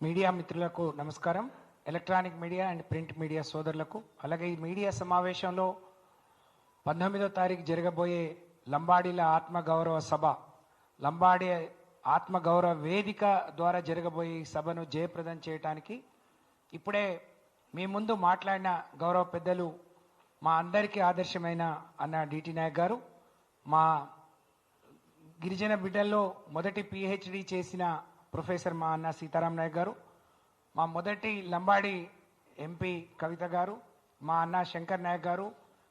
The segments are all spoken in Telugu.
మీడియా మిత్రులకు నమస్కారం. Electronic media and print media సోదరులకు అలాగే ఈ మీడియా సమావేశంలో పంతొమ్మిదో తారీఖు జరగబోయే లంబాడీల ఆత్మగౌరవ సభ లంబాడి ఆత్మగౌరవ వేదిక ద్వారా జరగబోయే ఈ సభను జయప్రదం చేయటానికి ఇప్పుడే మీ ముందు మాట్లాడిన గౌరవ పెద్దలు మా అందరికీ ఆదర్శమైన అన్న డిటి నాయక్ గారు మా గిరిజన బిడ్డల్లో మొదటి పిహెచ్డి చేసిన ప్రొఫెసర్ మా అన్న సీతారాం నాయక్ గారు మా మొదటి లంబాడి ఎంపీ కవిత గారు మా అన్న శంకర్ నాయక్ గారు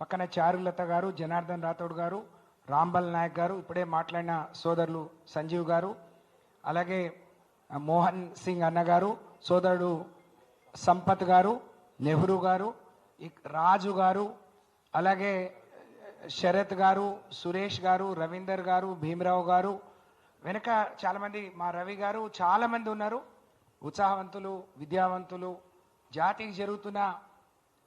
పక్కన చారులత గారు జనార్దన్ రాథోడ్ గారు రాంబల్ నాయక్ గారు ఇప్పుడే మాట్లాడిన సోదరులు సంజీవ్ గారు అలాగే మోహన్ సింగ్ అన్న గారు సోదరుడు సంపత్ గారు నెహ్రూ గారు ఇక్- రాజు గారు అలాగే శరత్ గారు సురేష్ గారు రవీందర్ గారు భీమరావు గారు వెనక చాలామంది మా రవి గారు చాలామంది ఉన్నారు. ఉత్సాహవంతులు విద్యావంతులు. జాతికి జరుగుతున్న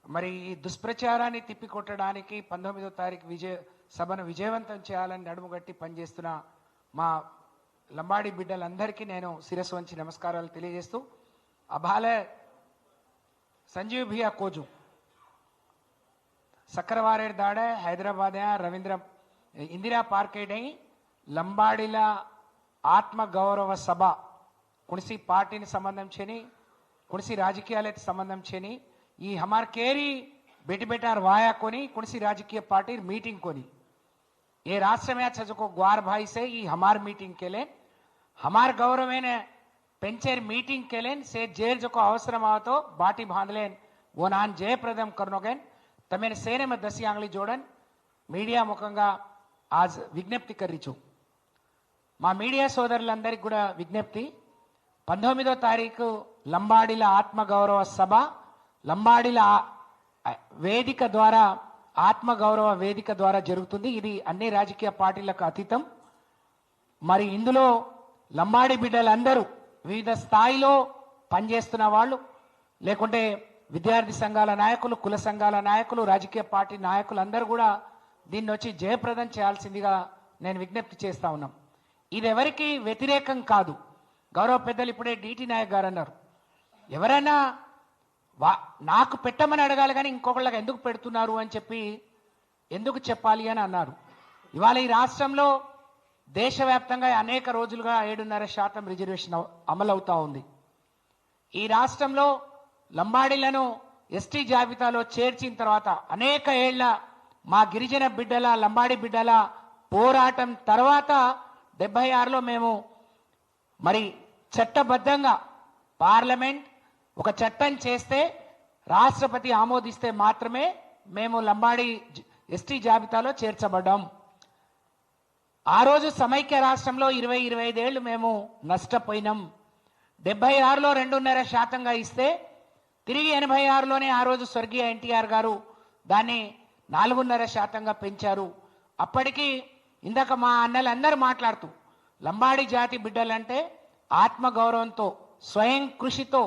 మరి ఈ దుష్ప్రచారాన్ని తిప్పికొట్టడానికి పంతొమ్మిదో తారీఖు విజయ సభను విజయవంతం చేయాలని నడుముగట్టి పనిచేస్తున్న మా లంబాడి బిడ్డలందరికీ నేను శిరస్సు వంచి నమస్కారాలు తెలియజేస్తూ అభాలే సంజీవ్ భియా కోజు సక్కరవారేడు దాడ హైదరాబాద్ రవీంద్ర ఇందిరా పార్కేడై లంబాడిల ఆత్మ గౌరవ సభ కుణసి పార్టీని సంబంధం చేయని కుణసి రాజకీయాలకి సంబంధం చేయని ఈ హమార్ కేరీ బెటి బెటార్ వాయా కొని కుణసి రాజకీయ పార్టీ మీటింగ్ కొని ये राष्ट्र में अच्छा को ग्वार भाई से ही हमार मीटिंग के लिए हमार गौरव ने పెంచేర్ మీటింగ్ కెలేన్ సే జేర్ జొక అవసరం आवतो బాటి బాంధలేన్ ఓ నాన్ జయప్రదం కర్నోగేన్ తమేన సేనే మ దసి ఆంగ్లి జోడన్ మీడియా ముఖంగా ఆజ్ విజ్ఞప్తి కర్రిచు మా మీడియా సోదరులందరికీ కూడా విజ్ఞప్తి. పంతొమ్మిదో తారీఖు లంబాడిల ఆత్మగౌరవ సభ. లంబాడిల వేదిక ద్వారా ఆత్మగౌరవ వేదిక ద్వారా జరుగుతుంది. ఇది అన్ని రాజకీయ పార్టీలకు అతీతం. మరి ఇందులో లంబాడి బిడ్డలందరూ వివిధ స్థాయిలో పనిచేస్తున్న వాళ్ళు లేకుంటే విద్యార్థి సంఘాల నాయకులు కుల సంఘాల నాయకులు రాజకీయ పార్టీ నాయకులు అందరూ కూడా దీన్ని వచ్చి జయప్రదం చేయాల్సిందిగా నేను విజ్ఞప్తి చేస్తా ఉన్నాం. ఇది ఎవరికి వ్యతిరేకం కాదు. గౌరవ పెద్దలు ఇప్పుడే డిటి నాయక్ గారు అన్నారు ఎవరైనా వా నాకు పెట్టమని అడగాలి కానీ ఇంకొకళ్ళకి ఎందుకు పెడుతున్నారు అని చెప్పి ఎందుకు చెప్పాలి అని అన్నారు. ఇవాళ ఈ రాష్ట్రంలో దేశవ్యాప్తంగా అనేక రోజులుగా ఏడున్నర శాతం రిజర్వేషన్ అమలవుతూ అమలవుతా ఉంది. ఈ రాష్ట్రంలో లంబాడీలను ఎస్టీ జాబితాలో చేర్చిన తర్వాత అనేక ఏళ్ళ మా గిరిజన బిడ్డల లంబాడి బిడ్డల పోరాటం తర్వాత డెబ్బై ఆరులో మేము మరి చట్టబద్ధంగా పార్లమెంట్ ఒక చట్టం చేస్తే రాష్ట్రపతి ఆమోదిస్తే మాత్రమే మేము లంబాడి ఎస్టీ జాబితాలో చేర్చబడ్డాం. ఆ రోజు సమైక్య రాష్ట్రంలో ఇరవై ఇరవై ఐదేళ్ళు మేము నష్టపోయినాం. డెబ్బై ఆరులో రెండున్నర శాతంగా ఇస్తే తిరిగి ఎనభై ఆరులోనే ఆ రోజు స్వర్గీయ ఎన్టీఆర్ గారు దాన్ని నాలుగున్నర శాతంగా పెంచారు. అప్పటికి ఇందాక మా అన్నలు అందరు మాట్లాడుతూ లంబాడి జాతి బిడ్డలంటే ఆత్మగౌరవంతో స్వయం కృషితో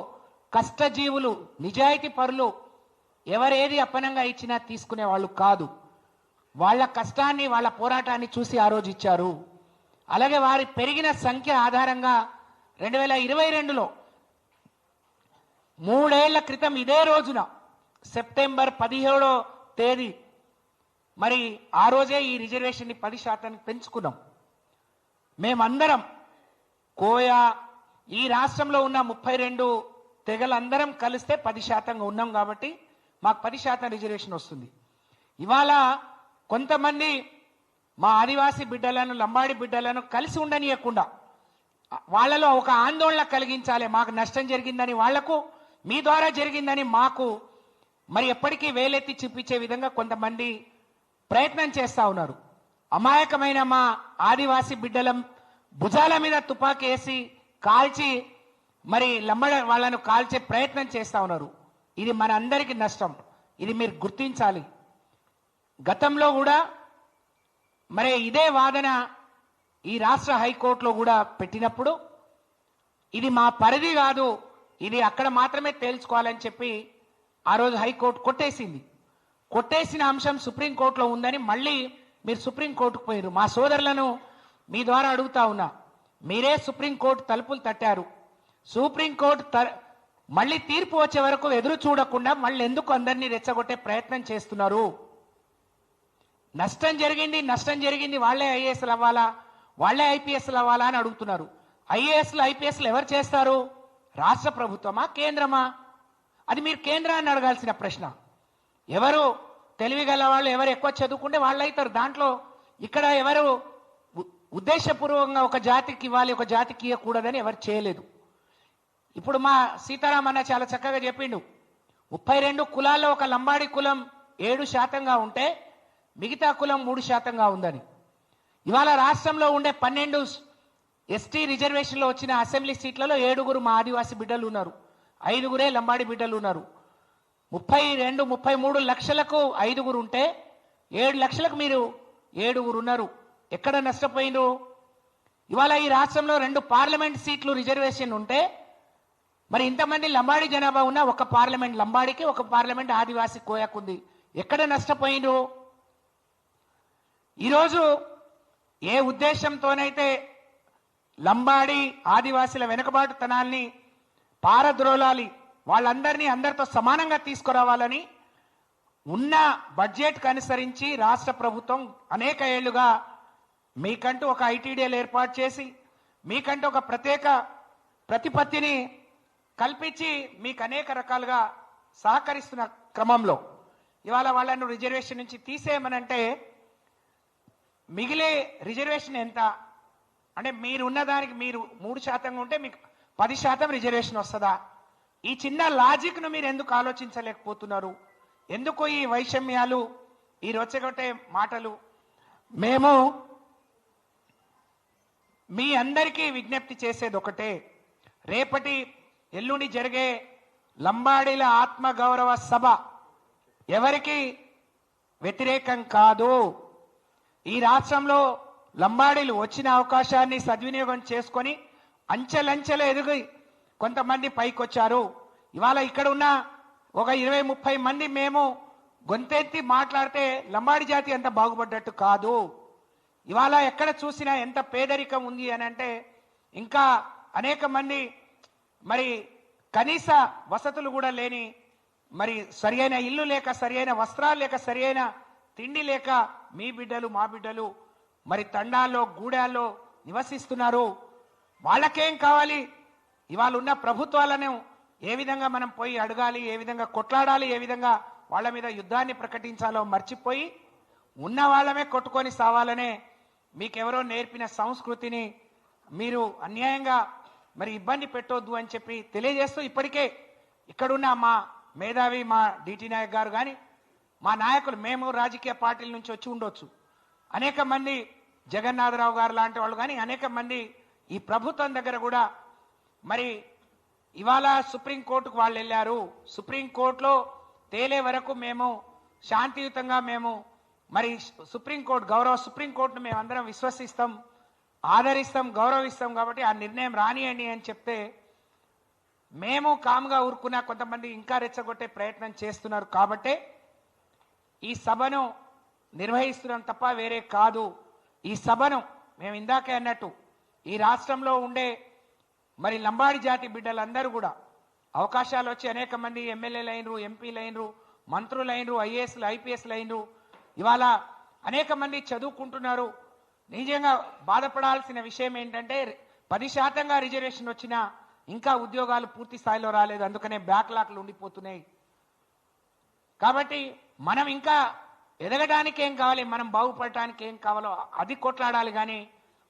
కష్టజీవులు నిజాయితీ పరులు ఎవరేది అప్పనంగా ఇచ్చినా తీసుకునే వాళ్ళు కాదు. వాళ్ళ కష్టాన్ని వాళ్ళ పోరాటాన్ని చూసి ఆ రోజు ఇచ్చారు. అలాగే వారి పెరిగిన సంఖ్య ఆధారంగా రెండు వేల ఇరవై రెండులో మూడేళ్ళ క్రితం ఇదే రోజున సెప్టెంబర్ పదిహేడో తేదీ మరి ఆ రోజే ఈ రిజర్వేషన్ని పది శాతానికి పెంచుకున్నాం. మేమందరం కోయ ఈ రాష్ట్రంలో ఉన్న ముప్పై రెండు తెగలందరం కలిస్తే పది శాతంగా ఉన్నాం కాబట్టి మాకు పది శాతం రిజర్వేషన్ వస్తుంది. ఇవాళ కొంతమంది మా ఆదివాసీ బిడ్డలను లంబాడి బిడ్డలను కలిసి ఉండనీయకుండా వాళ్ళలో ఒక ఆందోళన కలిగించాలి మాకు నష్టం జరిగిందని వాళ్ళకు మీ ద్వారా జరిగిందని మాకు మరి ఎప్పటికీ వేలెత్తి చూపించే విధంగా కొంతమంది ప్రయత్నం చేస్తా ఉన్నారు. అమాయకమైన మా ఆదివాసీ బిడ్డల భుజాల మీద తుపాకీ వేసి కాల్చి మరి లంబడ వాళ్ళను కాల్చే ప్రయత్నం చేస్తా ఉన్నారు. ఇది మన అందరికీ నష్టం. ఇది మీరు గుర్తించాలి. గతంలో కూడా మరి ఇదే వాదన ఈ రాష్ట్ర హైకోర్టులో కూడా పెట్టినప్పుడు ఇది మా పరిధి కాదు ఇది అక్కడ మాత్రమే తేల్చుకోవాలని చెప్పి ఆ రోజు హైకోర్టు కొట్టేసింది. కొట్టేసిన అంశం సుప్రీంకోర్టులో ఉందని మళ్ళీ మీరు సుప్రీంకోర్టుకు పోయారు మా సోదరులను మీ ద్వారా అడుగుతా ఉన్నా. మీరే సుప్రీంకోర్టు తలుపులు తట్టారు. సుప్రీంకోర్టు త- మళ్ళీ తీర్పు వచ్చే వరకు ఎదురు చూడకుండా మళ్ళీ ఎందుకు అందరినీ రెచ్చగొట్టే ప్రయత్నం చేస్తున్నారు? నష్టం జరిగింది నష్టం జరిగింది వాళ్ళే ఐఏఎస్లు అవ్వాలా? వాళ్ళే ఐపీఎస్లు అవ్వాలా అని అడుగుతున్నారు. ఐఏఎస్లు ఐపీఎస్లు ఎవరు చేస్తారు? రాష్ట్ర ప్రభుత్వమా కేంద్రమా? అది మీరు కేంద్రాన్ని అడగాల్సిన ప్రశ్న. ఎవరు తెలివి గల వాళ్ళు ఎవరు ఎక్కువ చదువుకుంటే వాళ్ళు అవుతారు. దాంట్లో ఇక్కడ ఎవరు ఉ- ఉద్దేశపూర్వకంగా ఒక జాతికి ఇవ్వాలి ఒక జాతికి ఇవ్వకూడదని ఎవరు చేయలేదు. ఇప్పుడు మా సీతారాం అన్న చాలా చక్కగా చెప్పిండు. ముప్పై రెండు కులాల్లో ఒక లంబాడి కులం ఏడు శాతంగా ఉంటే మిగతా కులం మూడు శాతంగా ఉందని. ఇవాళ రాష్ట్రంలో ఉండే పన్నెండు ఎస్టీ రిజర్వేషన్లో వచ్చిన అసెంబ్లీ సీట్లలో ఏడుగురు మా ఆదివాసీ బిడ్డలు ఉన్నారు. ఐదుగురే లంబాడి బిడ్డలు ఉన్నారు. ముప్పై రెండు ముప్పై మూడు లక్షలకు ఐదుగురు ఉంటే ఏడు లక్షలకు మీరు ఏడుగురు ఉన్నారు. ఎక్కడ నష్టపోయినరు ఇవాళ ఈ రాష్ట్రంలో రెండు పార్లమెంట్ సీట్లు రిజర్వేషన్ ఉంటే మరి ఇంతమంది లంబాడి జనాభా ఉన్న ఒక పార్లమెంట్ లంబాడికి ఒక పార్లమెంట్ ఆదివాసి కోయకుంది. ఎక్కడ నష్టపోయినరు ఈరోజు ఏ ఉద్దేశంతోనైతే లంబాడి ఆదివాసీల వెనుకబాటుతనాన్ని పారద్రోలాలి వాళ్ళందరినీ అందరితో సమానంగా తీసుకురావాలని ఉన్న బడ్జెట్కి అనుసరించి రాష్ట్ర ప్రభుత్వం అనేక ఏళ్ళుగా మీకంటూ ఒక ఐటీడీఎల్ ఏర్పాటు చేసి మీకంటూ ఒక ప్రత్యేక ప్రతిపత్తిని కల్పించి మీకు అనేక రకాలుగా సహకరిస్తున్న క్రమంలో. ఇవాళ వాళ్ళను రిజర్వేషన్ నుంచి తీసేయమనంటే మిగిలే రిజర్వేషన్ ఎంత? అంటే మీరు ఉన్నదానికి మీరు మూడు శాతంగా ఉంటే మీకు పది శాతం రిజర్వేషన్ వస్తుందా? ఈ చిన్న లాజిక్ను మీరు ఎందుకు ఆలోచించలేకపోతున్నారు? ఎందుకు ఈ వైషమ్యాలు ఈ రొచ్చగొట్టే మాటలు. మేము మీ అందరికీ విజ్ఞప్తి చేసేది ఒకటే. రేపటి ఎల్లుండి జరిగే లంబాడీల ఆత్మగౌరవ సభ ఎవరికి వ్యతిరేకం కాదు. ఈ రాష్ట్రంలో లంబాడీలు వచ్చిన అవకాశాన్ని సద్వినియోగం చేసుకొని అంచెలంచెలు ఎదుగు కొంతమంది పైకొచ్చారు. ఇవాళ ఇక్కడ ఉన్న ఒక ఇరవై ముప్పై మంది మేము గొంతెత్తి మాట్లాడితే లంబాడి జాతి అంత బాగుపడ్డట్టు కాదు. ఇవాళ ఎక్కడ చూసినా ఎంత పేదరికం ఉంది అని అంటే ఇంకా అనేక మంది మరి కనీస వసతులు కూడా లేని మరి సరియైన ఇల్లు లేక సరియైన వస్త్రాలు లేక సరియైన తిండి లేక మీ బిడ్డలు మా బిడ్డలు మరి తండాల్లో గూడాల్లో నివసిస్తున్నారు. వాళ్ళకేం కావాలి? ఇవాళ ఉన్న ప్రభుత్వాలను ఏ విధంగా మనం పోయి అడగాలి ఏ విధంగా కొట్లాడాలి ఏ విధంగా వాళ్ళ మీద యుద్ధాన్ని ప్రకటించాలో మర్చిపోయి ఉన్న వాళ్ళమే కొట్టుకొని సావాలనే మీకెవరో నేర్పిన సంస్కృతిని మీరు అన్యాయంగా మరి ఇబ్బంది పెట్టొద్దు అని చెప్పి తెలియజేస్తూ ఇప్పటికే ఇక్కడున్న మా మేధావి మా డిటి నాయక్ గారు కానీ మా నాయకులు మేము రాజకీయ పార్టీల నుంచి వచ్చి ఉండొచ్చు. అనేక మంది జగన్నాథరావు గారు లాంటి వాళ్ళు కానీ అనేక మంది ఈ ప్రభుత్వం దగ్గర కూడా మరి ఇవాళ సుప్రీంకోర్టుకు వాళ్ళు వెళ్ళారు. సుప్రీంకోర్టులో తేలే వరకు మేము శాంతియుతంగా మేము మరి సుప్రీంకోర్టు గౌరవ సుప్రీంకోర్టును మేము అందరం విశ్వసిస్తాం ఆదరిస్తాం గౌరవిస్తాం కాబట్టి ఆ నిర్ణయం రానియండి అని చెప్తే మేము కామ్గా ఊరుకున్న కొంతమంది ఇంకా రెచ్చగొట్టే ప్రయత్నం చేస్తున్నారు కాబట్టే ఈ సభను నిర్వహిస్తున్నాం తప్ప వేరే కాదు. ఈ సభను మేము ఇందాకే అన్నట్టు ఈ రాష్ట్రంలో ఉండే మరి లంబాడి జాతి బిడ్డలందరూ కూడా అవకాశాలు వచ్చి అనేక మంది ఎమ్మెల్యేలు అయినరు ఎంపీలు అయినరు మంత్రులు అయినరు ఐఏఎస్లు ఐపీఎస్లు అయినరు. ఇవాళ అనేక మంది చదువుకుంటున్నారు. నిజంగా బాధపడాల్సిన విషయం ఏంటంటే పది శాతంగా రిజర్వేషన్ వచ్చినా ఇంకా ఉద్యోగాలు పూర్తి స్థాయిలో రాలేదు. అందుకనే బ్యాక్లాక్లు ఉండిపోతున్నాయి. కాబట్టి మనం ఇంకా ఎదగడానికి ఏం కావాలి? మనం బాగుపడటానికి ఏం కావాలో అది కొట్లాడాలి. కానీ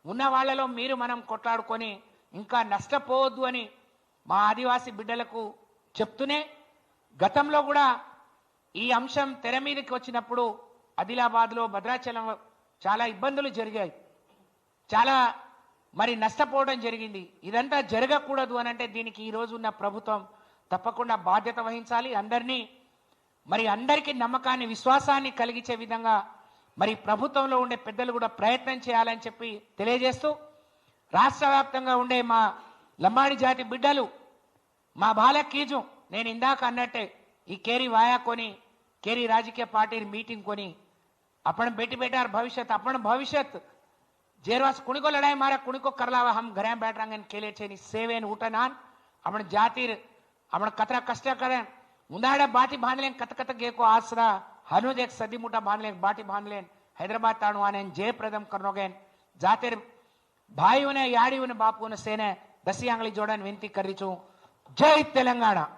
ఉన్న వాళ్ళలో మీరు మనం కొట్లాడుకొని ఇంకా నష్టపోవద్దు అని మా ఆదివాసీ బిడ్డలకు చెప్తూనే గతంలో కూడా ఈ అంశం తెర మీదకి వచ్చినప్పుడు ఆదిలాబాద్లో భద్రాచలం చాలా ఇబ్బందులు జరిగాయి. చాలా మరి నష్టపోవడం జరిగింది. ఇదంతా జరగకూడదు అని అంటే దీనికి ఈరోజు ఉన్న ప్రభుత్వం తప్పకుండా బాధ్యత వహించాలి. అందరినీ మరి అందరికీ నమ్మకాన్ని విశ్వాసాన్ని కలిగించే విధంగా మరి ప్రభుత్వంలో ఉండే పెద్దలు కూడా ప్రయత్నం చేయాలని చెప్పి తెలియజేస్తూ राष्ट्र व्याप्त उड़े मा लंबाणी जाति बिडल మా బాలకీజం నేను ఇందాక అన్నట్టే ఈ కేరీ వాయా కొని, కేరీ రాజకీయ పార్టీ మీటింగ్ కొని अपन बेटी बेटार भविष्य अपन भविष्य जेरवास कुणिको लड़ाई मारा कुणीको करलावा हम घर बैठ रहा रंग केले छे सेवेन उठनान अपन जातिर अपन कतरा कष्ट करें मुंदाड़े बाटी बाँध लें कत कत गे को आसरा हनुज एक सदी मुठा बाँध लें बाटी बाँध लें हैदराबाद तानुआन जय प्रदम करनोगे जातिर ભાઈઓને યાડીઓને બાપુઓને સેને દસિયાંગળી જોડાને વિનંતી કરી છું જય તેલંગાણા